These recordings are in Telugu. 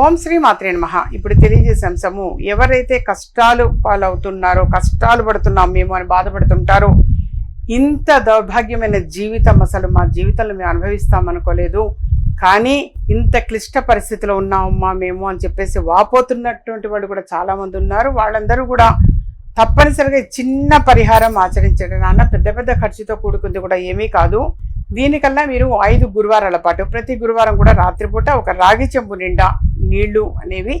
ఓం శ్రీ మాత్రే నమ. ఇప్పుడు తెలియజేసే అంశము ఎవరైతే కష్టాలు పాలవుతున్నారో కష్టాలు పడుతున్నాం మేము అని బాధపడుతుంటారో ఇంత దౌర్భాగ్యమైన జీవితం అసలు మా జీవితంలో మేము అనుభవిస్తామనుకోలేదు కానీ ఇంత క్లిష్ట పరిస్థితిలో ఉన్నామమ్మా మేము అని చెప్పేసి వాపోతున్నటువంటి వాళ్ళు కూడా చాలామంది ఉన్నారు. వాళ్ళందరూ కూడా తప్పనిసరిగా చిన్న పరిహారం ఆచరించడం నాన్న. పెద్ద పెద్ద ఖర్చుతో కూడుకుంది కూడా ఏమీ కాదు. దీనికల్లా మీరు ఐదు గురువారాల పాటు ప్రతి గురువారం కూడా రాత్రిపూట ఒక రాగి చెంబు నిండా నీళ్ళు అనేవి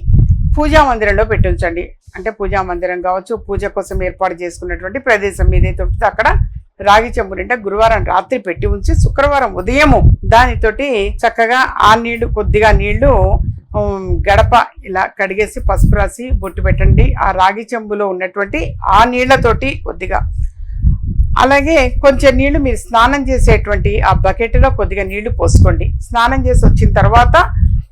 పూజా మందిరంలో పెట్టించండి. అంటే పూజా మందిరం కావచ్చు పూజ కోసం ఏర్పాటు చేసుకున్నటువంటి ప్రదేశం ఏదైతే ఉంటుందో అక్కడ రాగి చెంబు నిండా గురువారం రాత్రి పెట్టి ఉంచి శుక్రవారం ఉదయము దానితోటి చక్కగా ఆ నీళ్ళు కొద్దిగా నీళ్ళు గడప ఇలా కడిగేసి పసుపు రాసి బొట్టు పెట్టండి. ఆ రాగి చెంబులో ఉన్నటువంటి ఆ నీళ్ళతోటి కొద్దిగా అలాగే కొంచెం నీళ్ళు మీరు స్నానం చేసేటువంటి ఆ బకెట్లో కొద్దిగా నీళ్ళు పోసుకోండి. స్నానం చేసి వచ్చిన తర్వాత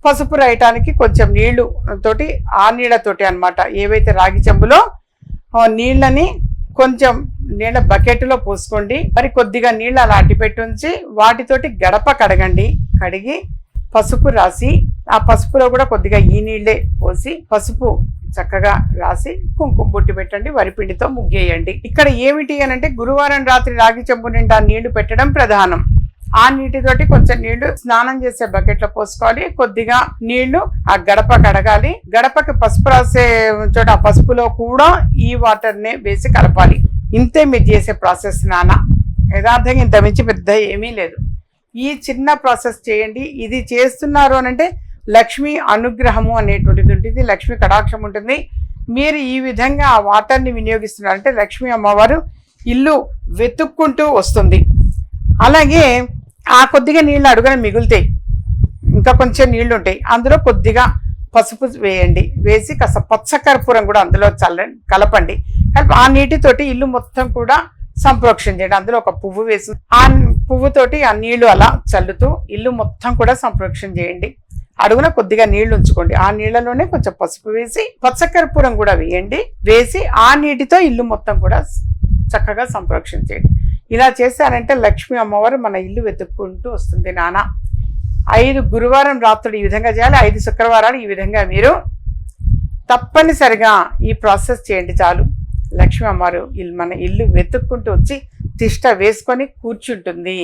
పసుపు రాయటానికి కొంచెం నీళ్ళు తోటి ఆ నీళ్ళతోటి అన్నమాట ఏవైతే రాగి చెంబులో నీళ్ళని కొంచెం నీళ్ళ బకెట్లో పోసుకోండి. మరి కొద్దిగా నీళ్ళు అలా అట్టిపెట్టి ఉంచి వాటితోటి గడప కడగండి. కడిగి పసుపు రాసి ఆ పసుపులో కూడా కొద్దిగా ఈ నీళ్ళే పోసి పసుపు చక్కగా రాసి కుంకుమ బొట్టు పెట్టండి వరిపిండితో ముగ్గేయండి. ఇక్కడ ఏమిటి అని అంటే గురువారం రాత్రి రాగి చెంబు నిండా నీళ్ళు పెట్టడం ప్రధానం. ఆ నీటితోటి కొంచెం నీళ్ళు స్నానం చేసే బకెట్లో పోసుకోవాలి. కొద్దిగా నీళ్ళు ఆ గడప కడగాలి గడపకి పసుపు రాసే చోట ఆ పసుపులో కూడా ఈ వాటర్నే వేసి కలపాలి. ఇంతే మీరు చేసే ప్రాసెస్ నాన్న. యథార్థంగా ఇంత మించి పెద్ద ఏమీ లేదు. ఈ చిన్న ప్రాసెస్ చేయండి. ఇది చేస్తున్నారు అని అంటే లక్ష్మీ అనుగ్రహము అనేటువంటిది ఉంటుంది లక్ష్మి కటాక్షం ఉంటుంది మీరు ఈ విధంగా ఆ వాటర్ని వినియోగిస్తున్నారంటే లక్ష్మీ లక్ష్మి అమ్మవారు ఇల్లు వెతుక్కుంటూ వస్తుంది. అలాగే ఆ కొద్దిగా నీళ్ళు అడుగున మిగులుతాయి. ఇంకా కొంచెం నీళ్ళు ఉంటాయి అందులో కొద్దిగా పసుపు వేయండి. వేసి కాస్త పచ్చకర్పూరం కూడా అందులో చల్లండి కలపండి. కలిపి ఆ నీటితోటి ఇల్లు మొత్తం కూడా సంప్రోక్షణ చేయండి. అందులో ఒక పువ్వు వేసి ఆ పువ్వుతోటి ఆ నీళ్ళు అలా చల్లుతూ ఇల్లు మొత్తం కూడా సంప్రోక్షణ చేయండి. అడుగున కొద్దిగా నీళ్ళు ఉంచుకోండి. ఆ నీళ్ళలోనే కొంచెం పసుపు వేసి పచ్చకర్పూరం కూడా వేయండి. వేసి ఆ నీటితో ఇల్లు మొత్తం కూడా చక్కగా సంప్రోక్షణ చేయండి. ఇలా చేశారంటే లక్ష్మీ అమ్మవారు మన ఇల్లు వెతుక్కుంటూ వస్తుంది నాన్న ఐదు గురువారం రాత్రులు ఈ విధంగా చేయాలి ఐదు శుక్రవారాలు ఈ విధంగా మీరు తప్పనిసరిగా ఈ ప్రాసెస్ చేయండి చాలు. లక్ష్మీ అమ్మవారు ఇల్లు మన ఇల్లు వెతుక్కుంటూ వచ్చి తిష్ట వేసుకొని కూర్చుంటుంది.